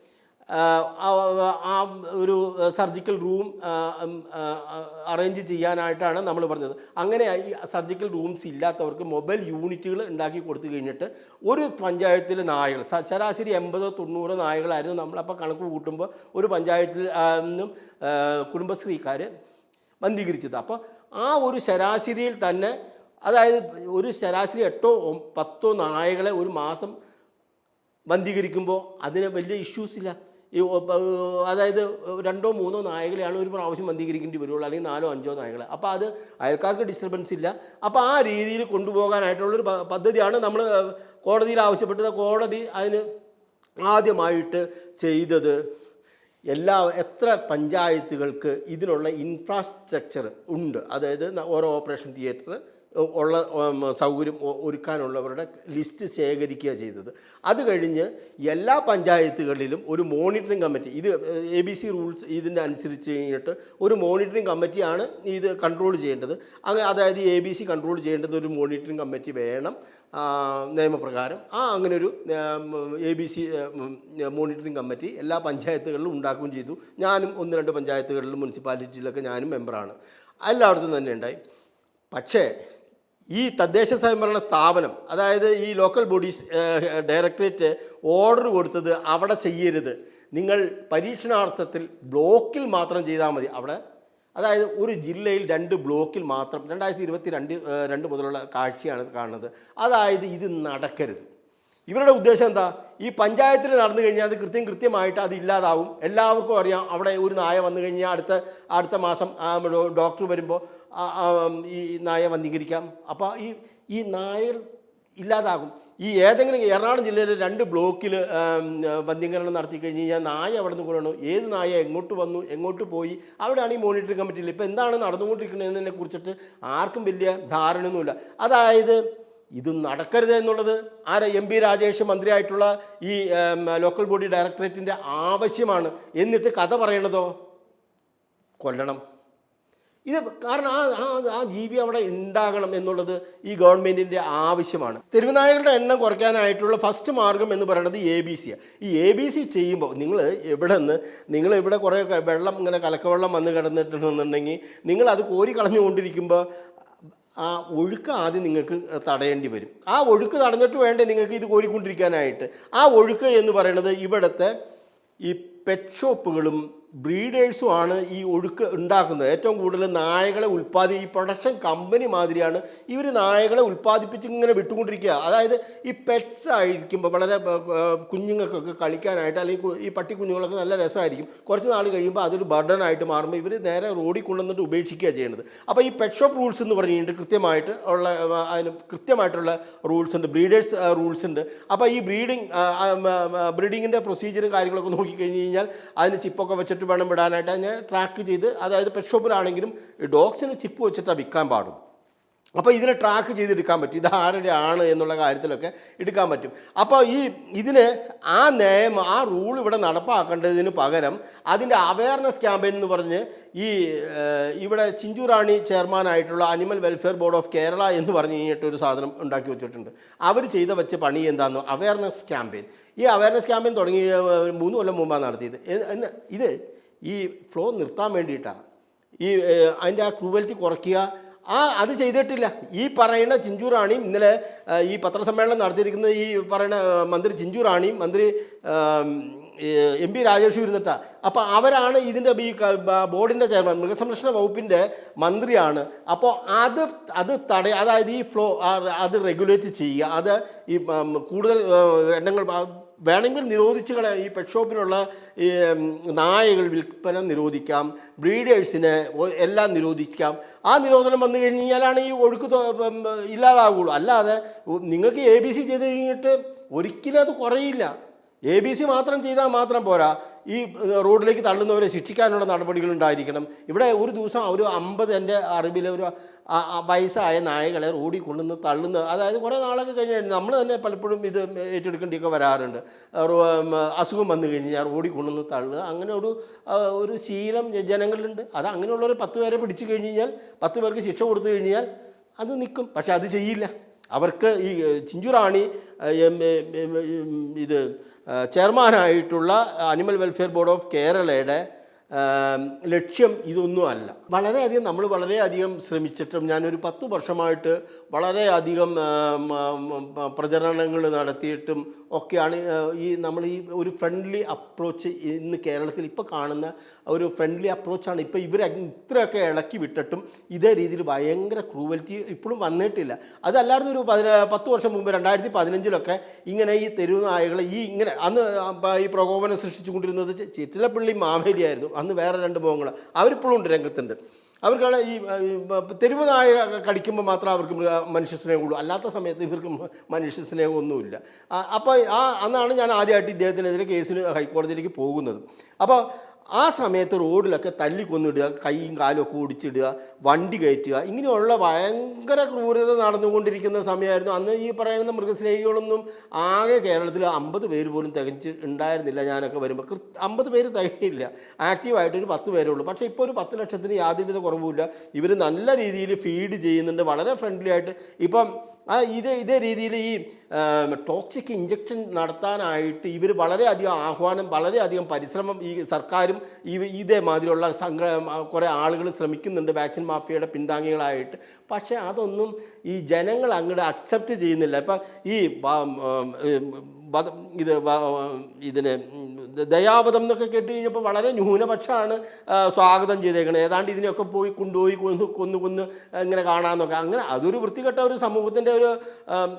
ആ, ഒരു സർജിക്കൽ റൂം അറേഞ്ച് ചെയ്യാനായിട്ടാണ് നമ്മൾ പറഞ്ഞത്. അങ്ങനെ ഈ സർജിക്കൽ റൂംസ് ഇല്ലാത്തവർക്ക് മൊബൈൽ യൂണിറ്റുകൾ ഉണ്ടാക്കി കൊടുത്തു കഴിഞ്ഞിട്ട് ഒരു പഞ്ചായത്തിലെ നായകൾ ശരാശരി എൺപതോ തൊണ്ണൂറോ നായകളായിരുന്നു നമ്മളപ്പോൾ കണക്ക് കൂട്ടുമ്പോൾ ഒരു പഞ്ചായത്തിൽ നിന്നും കുടുംബശ്രീക്കാർ ബന്ധീകരിച്ചത് അപ്പോൾ ആ ഒരു ശരാശരിയിൽ തന്നെ അതായത് ഒരു ശരാശരി എട്ടോ പത്തോ നായകളെ ഒരു മാസം ബന്ധീകരിക്കുമ്പോൾ അതിന് വലിയ ഇഷ്യൂസ് ഇല്ല. ഈ അതായത് രണ്ടോ മൂന്നോ നായകളെയാണ് ഒരു പ്രാവശ്യം മന്ദീകരിക്കേണ്ടി വരുള്ളൂ അല്ലെങ്കിൽ നാലോ അഞ്ചോ നായകളെ. അപ്പോൾ അത് അയൽക്കാർക്ക് ഡിസ്റ്റർബൻസ് ഇല്ല. അപ്പോൾ ആ രീതിയിൽ കൊണ്ടുപോകാനായിട്ടുള്ളൊരു പദ്ധതിയാണ് നമ്മൾ കോടതിയിൽ ആവശ്യപ്പെട്ടത് കോടതി അതിന് ആദ്യമായിട്ട് ചെയ്തത് എല്ലാ എത്ര പഞ്ചായത്തുകൾക്ക് ഇതിനുള്ള ഇൻഫ്രാസ്ട്രക്ചർ ഉണ്ട്. അതായത് ഓരോ ഓപ്പറേഷൻ തിയേറ്റർ ഉള്ള സൗകര്യം ഒരുക്കാനുള്ളവരുടെ ലിസ്റ്റ് ശേഖരിക്കുക ചെയ്തത്. അത് കഴിഞ്ഞ് എല്ലാ പഞ്ചായത്തുകളിലും ഒരു മോണിറ്ററിംഗ് കമ്മിറ്റി ഇത് എ ബി സി റൂൾസ് ഇതിന്റെ അനുസരിച്ച് കഴിഞ്ഞിട്ട് ഒരു മോണിറ്ററിംഗ് കമ്മിറ്റിയാണ് ഇത് കൺട്രോൾ ചെയ്യേണ്ടത്. അങ്ങനെ അതായത് എ ബി സി കൺട്രോൾ ചെയ്യേണ്ടത് ഒരു മോണിറ്ററിംഗ് കമ്മിറ്റി വേണം നിയമപ്രകാരം. ആ അങ്ങനെ ഒരു A B C monitoring committee എല്ലാ പഞ്ചായത്തുകളിലും ഉണ്ടാക്കുകയും ചെയ്തു. ഞാനും ഒന്ന് രണ്ട് പഞ്ചായത്തുകളിലും മുനിസിപ്പാലിറ്റിയിലൊക്കെ ഞാനും മെമ്പറാണ്. എല്ലായിടത്തും തന്നെ ഉണ്ടായി. പക്ഷേ ഈ തദ്ദേശ സ്വയംഭരണ സ്ഥാപനം അതായത് ഈ ലോക്കൽ ബോഡീസ് ഡയറക്ടറേറ്റ് ഓർഡർ കൊടുത്തത് അവിടെ ചെയ്യരുത്. നിങ്ങൾ പരീക്ഷണാർത്ഥത്തിൽ ബ്ലോക്കിൽ മാത്രം ചെയ്താൽ മതി. അവിടെ അതായത് ഒരു ജില്ലയിൽ രണ്ട് ബ്ലോക്കിൽ മാത്രം രണ്ടായിരത്തി ഇരുപത്തി രണ്ട് രണ്ട് മുതലുള്ള കാഴ്ചയാണ് കാണുന്നത്. അതായത് ഇത് നടക്കരുത്. ഇവരുടെ ഉദ്ദേശം എന്താ? ഈ പഞ്ചായത്തിൽ നടന്നു കഴിഞ്ഞാൽ അത് കൃത്യം കൃത്യമായിട്ട് അത് ഇല്ലാതാവും. എല്ലാവർക്കും അറിയാം അവിടെ ഒരു നായ വന്നു കഴിഞ്ഞാൽ അടുത്ത അടുത്ത മാസം ഡോക്ടർ വരുമ്പോൾ ഈ നായ വന്ധീകരിക്കാം. അപ്പോൾ ഈ ഈ നായൽ ഇല്ലാതാകും. ഈ ഏതെങ്കിലും എറണാകുളം ജില്ലയിലെ രണ്ട് ബ്ലോക്കിൽ വന്യീകരണം നടത്തി കഴിഞ്ഞ് കഴിഞ്ഞാൽ നായ അവിടെ നിന്ന് കൊണ്ടുവന്നു. ഏത് നായ എങ്ങോട്ട് വന്നു എങ്ങോട്ട് പോയി അവിടെയാണ് ഈ മോണിറ്ററിംഗ് കമ്മിറ്റിയിൽ ഇപ്പോൾ എന്താണ് നടന്നുകൊണ്ടിരിക്കുന്നതിനെ കുറിച്ചിട്ട് ആർക്കും വലിയ ധാരണയൊന്നുമില്ല. അതായത് ഇത് നടക്കരുത് എന്നുള്ളത് ആരെ? എം പി രാജേഷ് മന്ത്രിയായിട്ടുള്ള ഈ ലോക്കൽ ബോഡി ഡയറക്ടറേറ്റിന്റെ ആവശ്യമാണ്. എന്നിട്ട് കഥ പറയണതോ? കൊല്ലണം. ഇത് കാരണം ആ ആ ആ ജീവി അവിടെ ഉണ്ടാകണം എന്നുള്ളത് ഈ ഗവൺമെന്റിന്റെ ആവശ്യമാണ്. തെരുവുനായകളുടെ എണ്ണം കുറയ്ക്കാനായിട്ടുള്ള ഫസ്റ്റ് മാർഗം എന്ന് പറയുന്നത് എ ബി സിയാണ് ഈ എ ബി സി ചെയ്യുമ്പോൾ നിങ്ങൾ എവിടെ നിന്ന് നിങ്ങൾ ഇവിടെ കുറേ വെള്ളം ഇങ്ങനെ കലക്കവെള്ളം വന്ന് കിടന്നിട്ടുണ്ടെന്നുണ്ടെങ്കിൽ നിങ്ങൾ അത് കോരി കളഞ്ഞുകൊണ്ടിരിക്കുമ്പോൾ ആ ഒഴുക്ക് ആദ്യം നിങ്ങൾക്ക് തടയേണ്ടി വരും. ആ ഒഴുക്ക് തടഞ്ഞിട്ട് വേണ്ടേ നിങ്ങൾക്ക് ഇത് കോരിക്കൊണ്ടിരിക്കാനായിട്ട്. ആ ഒഴുക്ക് എന്ന് പറയുന്നത് ഇവിടുത്തെ ഈ പെറ്റ് ഷോപ്പുകളും ബ്രീഡേഴ്സും ആണ് ഈ ഒഴുക്ക് ഉണ്ടാക്കുന്നത്. ഏറ്റവും കൂടുതൽ നായകളെ ഉൽപ്പാദി ഈ പ്രൊഡക്ഷൻ കമ്പനി മാതിരിയാണ് ഇവർ നായകളെ ഉൽപ്പാദിപ്പിച്ച് ഇങ്ങനെ വിട്ടുകൊണ്ടിരിക്കുക. അതായത് ഈ പെറ്റ്സ് ആയിരിക്കുമ്പോൾ വളരെ കുഞ്ഞുങ്ങൾക്കൊക്കെ കളിക്കാനായിട്ട് അല്ലെങ്കിൽ ഈ പട്ടി കുഞ്ഞുങ്ങളൊക്കെ നല്ല രസമായിരിക്കും. കുറച്ച് നാൾ കഴിയുമ്പോൾ അതൊരു ബർഡൻ ആയിട്ട് മാറുമ്പോൾ ഇവർ നേരെ റോഡിൽ കൊണ്ടുവന്നിട്ട് ഉപേക്ഷിക്കുക ചെയ്യുന്നത് അപ്പോൾ ഈ പെറ്റ് ഷോപ്പ് റൂൾസ് എന്ന് പറഞ്ഞിട്ട് കൃത്യമായിട്ട് ഉള്ള അതിന് കൃത്യമായിട്ടുള്ള റൂൾസ് ഉണ്ട്. ബ്രീഡേഴ്സ് റൂൾസ് ഉണ്ട്. അപ്പോൾ ഈ ബ്രീഡിങ് ബ്രീഡിങ്ങിന്റെ പ്രൊസീജിയറും കാര്യങ്ങളൊക്കെ നോക്കിക്കഴിഞ്ഞ് കഴിഞ്ഞാൽ അതിന് ചിപ്പൊക്കെ വെച്ചിട്ട് വേണം വിടാനായിട്ട്. അതിനെ ട്രാക്ക് ചെയ്ത് അതായത് പെറ്റ് ഷോപ്പിലാണെങ്കിലും ഡോഗ്സിന് ചിപ്പ് വെച്ചിട്ടാണ് വിൽക്കാൻ പാടും അപ്പോൾ ഇതിനെ ട്രാക്ക് ചെയ്തെടുക്കാൻ പറ്റും. ഇത് ആരുടെ ആണ് എന്നുള്ള കാര്യത്തിലൊക്കെ എടുക്കാൻ പറ്റും. അപ്പോൾ ഈ ഇതിന് ആ നിയമം ആ റൂൾ ഇവിടെ നടപ്പാക്കേണ്ടതിന് പകരം അതിന്റെ അവയർനെസ് ക്യാമ്പയിൻ എന്ന് പറഞ്ഞ് ഈ ഇവിടെ Chinchu Rani ചെയർമാനായിട്ടുള്ള animal welfare board of Kerala എന്ന് പറഞ്ഞ് കഴിഞ്ഞിട്ടൊരു സാധനം ഉണ്ടാക്കി വെച്ചിട്ടുണ്ട്. അവർ ചെയ്ത വെച്ച പണി എന്താണെന്ന് അവയർനെസ് ക്യാമ്പയിൻ ഈ അവയർനെസ് ക്യാമ്പയിൻ തുടങ്ങി മൂന്ന് കൊല്ലം മുമ്പാണ് നടത്തിയത്. ഇത് ഈ ഫ്ലോ നിർത്താൻ വേണ്ടിയിട്ടാണ്. ഈ അതിന്റെ ആ ക്രൂവൽറ്റി കുറയ്ക്കുക ആ അത് ചെയ്തിട്ടില്ല. ഈ പറയുന്ന ചിഞ്ചു റാണിയും ഇന്നലെ ഈ പത്രസമ്മേളനം നടത്തിയിരിക്കുന്ന ഈ പറയുന്ന മന്ത്രി ചിഞ്ചു റാണിയും മന്ത്രി എം പി രാജേഷും ഇരുന്നിട്ടാണ് അപ്പോൾ അവരാണ് ഇതിന്റെ ഈ ബോർഡിന്റെ ചെയർമാൻ മൃഗസംരക്ഷണ വകുപ്പിന്റെ മന്ത്രിയാണ്. അപ്പോൾ അത് അത് തടയ അതായത് ഈ ഫ്ലോ അത് റെഗുലേറ്റ് ചെയ്യുക അത് ഈ കൂടുതൽ എണ്ണങ്ങൾ വേണമെങ്കിൽ നിരോധിച്ച് കളയാം. ഈ പെറ്റ് ഷോപ്പിനുള്ള ഈ നായകൾ വിൽപ്പന നിരോധിക്കാം. ബ്രീഡേഴ്സിനെ എല്ലാം നിരോധിക്കാം. ആ നിരോധനം വന്നു കഴിഞ്ഞാലാണ് ഈ ഒഴുക്ക് ഇല്ലാതാവുകയുള്ളൂ അല്ലാതെ നിങ്ങൾക്ക് എ ബി സി ചെയ്ത് കഴിഞ്ഞിട്ട് ഒരിക്കലും അത് കുറയില്ല. എ ബി സി മാത്രം ചെയ്താൽ മാത്രം പോരാ. ഈ റോഡിലേക്ക് തള്ളുന്നവരെ ശിക്ഷിക്കാനുള്ള നടപടികൾ ഉണ്ടായിരിക്കണം. ഇവിടെ ഒരു ദിവസം ഒരു അമ്പത് എന്റെ അറിവിൽ ഒരു വയസ്സായ നായകളെ റോഡിൽ കൊണ്ടുവന്ന് തള്ളുന്നത് അതായത് കുറേ നാളൊക്കെ കഴിഞ്ഞ് നമ്മൾ തന്നെ പലപ്പോഴും ഇത് ഏറ്റെടുക്കേണ്ടിയൊക്കെ വരാറുണ്ട്. അസുഖം വന്നു കഴിഞ്ഞാൽ റോഡിൽ കൊണ്ടുവന്ന് തള്ളുക. അങ്ങനെ ഒരു ഒരു ശീലം ജനങ്ങളിലുണ്ട്. അത് അങ്ങനെയുള്ളവർ പത്ത് പേരെ പിടിച്ചു കഴിഞ്ഞ് കഴിഞ്ഞാൽ പത്ത് പേർക്ക് ശിക്ഷ കൊടുത്തു കഴിഞ്ഞാൽ അത് നിൽക്കും. പക്ഷെ അത് ചെയ്യില്ല. അവർക്ക് ഈ ചിഞ്ചുറാണി ഇത് ചെയർമാനായിട്ടുള്ള അനിമൽ വെൽഫെയർ ബോർഡ് ഓഫ് കേരളയുടെ ലക്ഷ്യം ഇതൊന്നുമല്ല വളരെയധികം നമ്മൾ വളരെയധികം ശ്രമിച്ചിട്ടും ഞാനൊരു പത്ത് വർഷമായിട്ട് വളരെയധികം പ്രചരണങ്ങൾ നടത്തിയിട്ടും ഒക്കെയാണ് ഈ നമ്മൾ ഈ ഒരു ഫ്രണ്ട്ലി അപ്രോച്ച് ഇന്ന് കേരളത്തിൽ ഇപ്പോൾ കാണുന്ന ഒരു ഫ്രണ്ട്ലി അപ്രോച്ചാണ് ഇപ്പോൾ ഇവർ ഇത്രയൊക്കെ ഇളക്കി വിട്ടിട്ടും ഇതേ രീതിയിൽ ഭയങ്കര ക്രൂവൽറ്റി ഇപ്പോഴും വന്നിട്ടില്ല. അതല്ലാതെ ഒരു പതിന പത്ത് വർഷം മുമ്പ് രണ്ടായിരത്തി പതിനഞ്ചിലൊക്കെ ഇങ്ങനെ ഈ തെരുവ് നായകളെ ഈ ഇങ്ങനെ അന്ന് ഈ പ്രകോപനം സൃഷ്ടിച്ചുകൊണ്ടിരുന്നത് ചിറ്റിലപ്പള്ളി മാവേലിയായിരുന്നു. അന്ന് വേറെ രണ്ട് മുഖങ്ങൾ അവരിപ്പോഴും ഉണ്ട് രംഗത്തുണ്ട്. അവർക്കാണ് ഈ തെരുവ് നായ കടിക്കുമ്പോൾ മാത്രം അവർക്ക് മൃഗ- മനുഷ്യ സ്നേഹമുള്ളൂ. അല്ലാത്ത സമയത്ത് ഇവർക്ക് മനുഷ്യ സ്നേഹമൊന്നുമില്ല. അപ്പോൾ ആ അന്നാണ് ഞാൻ ആദ്യമായിട്ട് ഇദ്ദേഹത്തിനെതിരെ കേസിന് ഹൈക്കോടതിയിലേക്ക് പോകുന്നത്. അപ്പോൾ ആ സമയത്ത് റോഡിലൊക്കെ തല്ലിക്കൊന്നിടുക കൈയും കാലും ഒക്കെ വണ്ടി കയറ്റുക ഇങ്ങനെയുള്ള ഭയങ്കര ക്രൂരത നടന്നുകൊണ്ടിരിക്കുന്ന സമയമായിരുന്നു. അന്ന് ഈ പറയുന്ന മൃഗസ്നേഹികളൊന്നും ആകെ കേരളത്തിൽ അമ്പത് പേര് പോലും തികച്ച് ഉണ്ടായിരുന്നില്ല ഞാനൊക്കെ വരുമ്പോൾ അമ്പത് പേര് തികയില്ല. ആക്റ്റീവായിട്ട് ഒരു പത്ത് പേരേ ഉള്ളൂ. പക്ഷേ ഇപ്പോൾ ഒരു പത്ത് ലക്ഷത്തിന് യാതൊരുവിധ കുറവുമില്ല. ഇവർ നല്ല രീതിയിൽ ഫീഡ് ചെയ്യുന്നുണ്ട്. വളരെ ഫ്രണ്ട്ലി ആയിട്ട് ഇപ്പം ആ ഇതേ ഇതേ രീതിയിൽ ഈ ടോക്സിക് ഇഞ്ചക്ഷൻ നടത്താനായിട്ട് ഇവർ വളരെയധികം ആഹ്വാനം വളരെയധികം പരിശ്രമം ഈ സർക്കാരും ഈ ഇതേമാതിരിയുള്ള സംഘ കുറേ ആളുകൾ ശ്രമിക്കുന്നുണ്ട് വാക്സിൻ മാഫിയയുടെ പിന്താങ്ങികളായിട്ട് പക്ഷേ അതൊന്നും ഈ ജനങ്ങൾ അങ്ങോട്ട് അക്സെപ്റ്റ് ചെയ്യുന്നില്ല. ഇപ്പം ഈ ഇത് ഇതിന് ദയാവതം എന്നൊക്കെ കേട്ട് കഴിഞ്ഞപ്പോൾ വളരെ ന്യൂനപക്ഷമാണ് സ്വാഗതം ചെയ്തേക്കുന്നത് ഏതാണ്ട് ഇതിനെയൊക്കെ പോയി കൊണ്ടുപോയി കൊന്ന് കൊന്ന് കൊന്ന് ഇങ്ങനെ കാണാമെന്നൊക്കെ. അങ്ങനെ അതൊരു വൃത്തികെട്ട ഒരു സമൂഹത്തിന്റെ ഒരു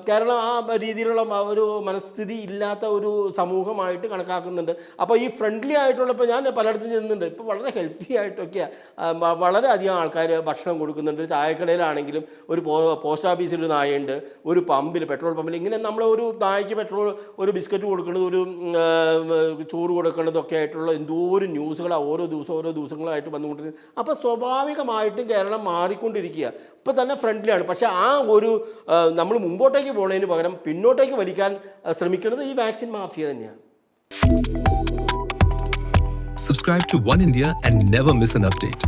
കേരളം ആ രീതിയിലുള്ള ഒരു മനസ്ഥിതി ഇല്ലാത്ത ഒരു സമൂഹമായിട്ട് കണക്കാക്കുന്നുണ്ട്. അപ്പോൾ ഈ ഫ്രണ്ട്ലി ആയിട്ടുള്ള ഇപ്പോൾ ഞാൻ പലയിടത്തും ചെന്നുണ്ട് ഇപ്പോൾ വളരെ ഹെൽത്തി ആയിട്ടൊക്കെയാണ് വളരെയധികം ആൾക്കാർ ഭക്ഷണം കൊടുക്കുന്നുണ്ട്. ചായക്കടയിലാണെങ്കിലും ഒരു പോസ്റ്റ് ഓഫീസിൽ ഒരു നായുണ്ട് ഒരു പമ്പിൽ പെട്രോൾ പമ്പിൽ ഇങ്ങനെ നമ്മൾ ഒരു നായയ്ക്ക് പെട്രോൾ ഒരു ബിസ്ക്കറ്റ് കൊടുക്കുന്നത് ഒരു ചോറ് കൊടുക്കുന്നതൊക്കെ ആയിട്ടുള്ള ഒരു ന്യൂസുകളാണ് ഓരോ ദിവസം ഓരോ ദിവസങ്ങളായിട്ട് വന്നുകൊണ്ടിരിക്കുന്നത് അപ്പോൾ സ്വാഭാവികമായിട്ടും കേരളം മാറിക്കൊണ്ടിരിക്കുക. ഇപ്പോൾ തന്നെ ഫ്രണ്ട്ലിയാണ് പക്ഷേ ആ ഒരു നമ്മൾ മുമ്പോട്ടേക്ക് പോകുന്നതിന് പകരം പിന്നോട്ടേക്ക് വലിക്കാൻ ശ്രമിക്കുന്നത് ഈ വാക്സിൻ മാഫിയ തന്നെയാണ്. Subscribe to One India and never miss an update.